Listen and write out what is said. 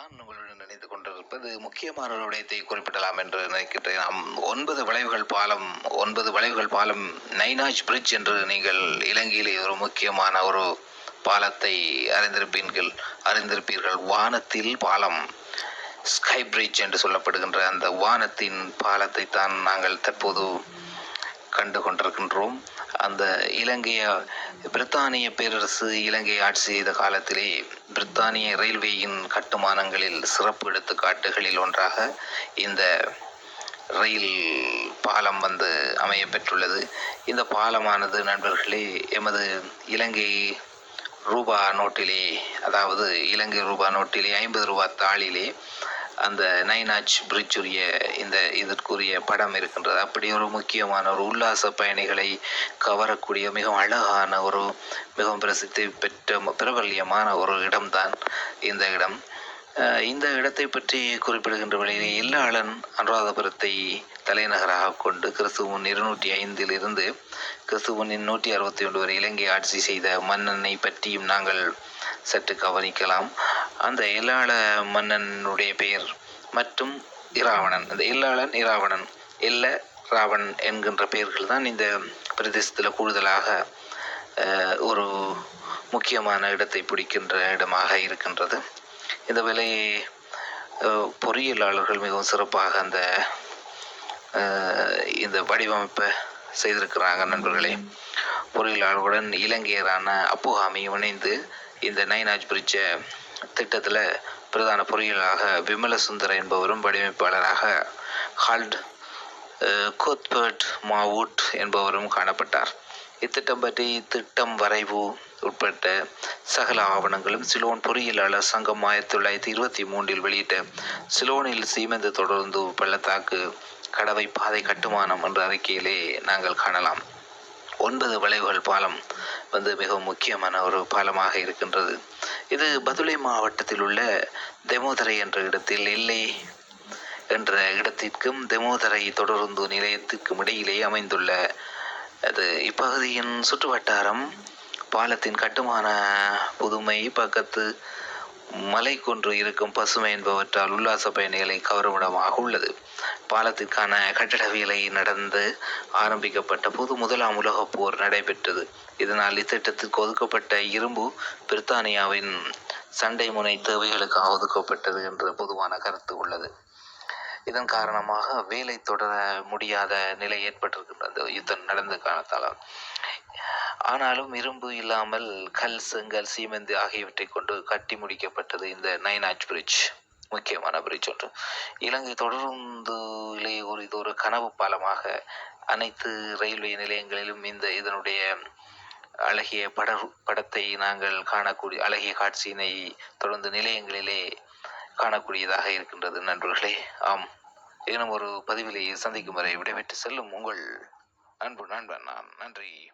நான் உங்களுடன் நினைத்து கொண்டிருப்பது. முக்கியமான ஒரு விடயத்தை குறிப்பிடலாம் என்று நினைக்கின்றேன். நாம் ஒன்பது வளைவுகள் பாலம் ஒன்பது வளைவுகள் பாலம் நைனாஜ் பிரிட்ஜ் என்று நீங்கள் இலங்கையிலே ஒரு முக்கியமான ஒரு பாலத்தை அறிந்திருப்பீர்கள் அறிந்திருப்பீர்கள். வானத்தில் பாலம் ஸ்கை பிரிட்ஜ் என்று சொல்லப்படுகின்ற அந்த வானத்தின் பாலத்தை தான் நாங்கள் தற்போது கண்டு கொண்டிருக்கின்றோம். அந்த இலங்கைய பிரித்தானிய பேரரசு இலங்கை ஆட்சி செய்த காலத்திலே பிரித்தானிய ரயில்வேயின் கட்டுமானங்களில் சிறப்பு எடுத்துக்காட்டுகளில் ஒன்றாக இந்த ரயில் பாலம் வந்து அமைய பெற்றுள்ளது. இந்த பாலமானது நண்பர்களே எமது இலங்கை ரூபா நோட்டிலே அதாவது இலங்கை ரூபா நோட்டிலே ஐம்பது ரூபா தாளிலே அந்த நைனாச் பிரிட்ஜுரிய இந்த இதற்குரிய படம் இருக்கின்றது. அப்படி ஒரு முக்கியமான ஒரு உல்லாச பயணிகளை கவரக்கூடிய மிகவும் அழகான ஒரு மிகவும் பிரசித்தி பெற்ற பிரபல்யமான ஒரு இடம்தான் இந்த இடம். இந்த இடத்தை பற்றி குறிப்பிடுகின்ற வழியில் எல்லாளன் அனுராதபுரத்தை தலைநகராக கொண்டு கிறிஸ்துவ இருநூற்றி ஐந்தில் இருந்து கிறிஸ்துவன் நூற்றி அறுபத்தி ஒன்று வரை இலங்கை ஆட்சி செய்த மன்னனை பற்றியும் நாங்கள் சற்று கவனிக்கலாம். அந்த எல்லாள மன்னனுடைய பெயர் மற்றும் இராவணன். அந்த எல்லாளன் இராவணன் எல்ல ராவணன் என்கின்ற பெயர்கள் தான் இந்த பிரதேசத்தில் கூடுதலாக ஒரு முக்கியமான இடத்தை பிடிக்கின்ற இடமாக இருக்கின்றது. இந்த வேலையை பொறியியலாளர்கள் மிகவும் சிறப்பாக அந்த இந்த வடிவமைப்பை செய்திருக்கிறாங்க நண்பர்களே. பொறியியலாளர்களுடன் இலங்கையரான அப்புகாமி இணைந்து இந்த நைனாஜ் பிரிட்ஜை திட்டத்தில் பிரதான பொறியியலாக விமல சுந்தர் என்பவரும் வடிவமைப்பாளராக ஹால்ட் கோத்பர்ட் மாவுட் என்பவரும் காணப்பட்டார். இத்திட்டம் பற்றி திட்டம் வரைவு உட்பட்ட சகல ஆவணங்களும் சிலோன் பொறியியலாளர் சங்கம் ஆயிரத்தி தொள்ளாயிரத்தி இருபத்தி மூன்றில் வெளியிட்ட சிலோனில் சீமெந்து தொடர்ந்து பள்ளத்தாக்கு கடவை பாதை கட்டுமானம் என்ற அறிக்கையிலே நாங்கள் காணலாம். ஒன்பது வளைவுகள் பாலம் வந்து மிகவும் முக்கியமான ஒரு பாலமாக இருக்கின்றது. இது பதுளை மாவட்டத்தில் உள்ள தெமோதரை என்ற இடத்தில் இல்லை என்ற இடத்திற்கும் தெமோதரை தொடருந்து நிலையத்திற்கும் இடையிலே அமைந்துள்ள அது இப்பகுதியின் சுற்று வட்டாரம் பாலத்தின் கட்டுமான புதுமை பக்கத்து மலை கொன்று இருக்கும் பசுமை என்பவற்றால் உல்லாச பயணிகளை கவரும் இடமாக உள்ளது. பாலத்திற்கான கட்டடவியலை நடந்து ஆரம்பிக்கப்பட்ட போது முதலாம் உலகப் போர் நடைபெற்றது. இதனால் இத்திட்டத்திற்கு ஒதுக்கப்பட்ட இரும்பு பிரித்தானியாவின் சண்டை முனை தேவைகளுக்காக ஒதுக்கப்பட்டது என்ற பொதுவான கருத்து உள்ளது. இதன் காரணமாக வேலை தொடர முடியாத நிலை ஏற்பட்டிருக்கின்றது. யுத்தம் நடந்த காரணத்தால் ஆனாலும் இரும்பு இல்லாமல் கல் செங்கல் சீமெந்து ஆகியவற்றை கொண்டு கட்டி முடிக்கப்பட்டது இந்த நைனாஜ் பிரிட்ஜ் முக்கியமான பிரிட்ஜ் ஒன்று. இலங்கை தொடர்ந்துலே ஒரு இது ஒரு கனவு பாலமாக அனைத்து ரயில்வே நிலையங்களிலும் இந்த இதனுடைய அழகிய பட படத்தை நாங்கள் காணக்கூடிய அழகிய காட்சியினை தொடர்ந்து நிலையங்களிலே காணக்கூடியதாக இருக்கின்றது நண்பர்களே. ஆம் இன்னும் ஒரு பதிவிலே சந்திக்கும் வரை விடைபெற்று செல்லும் உங்கள் அன்பு நண்பன் நான். நன்றி.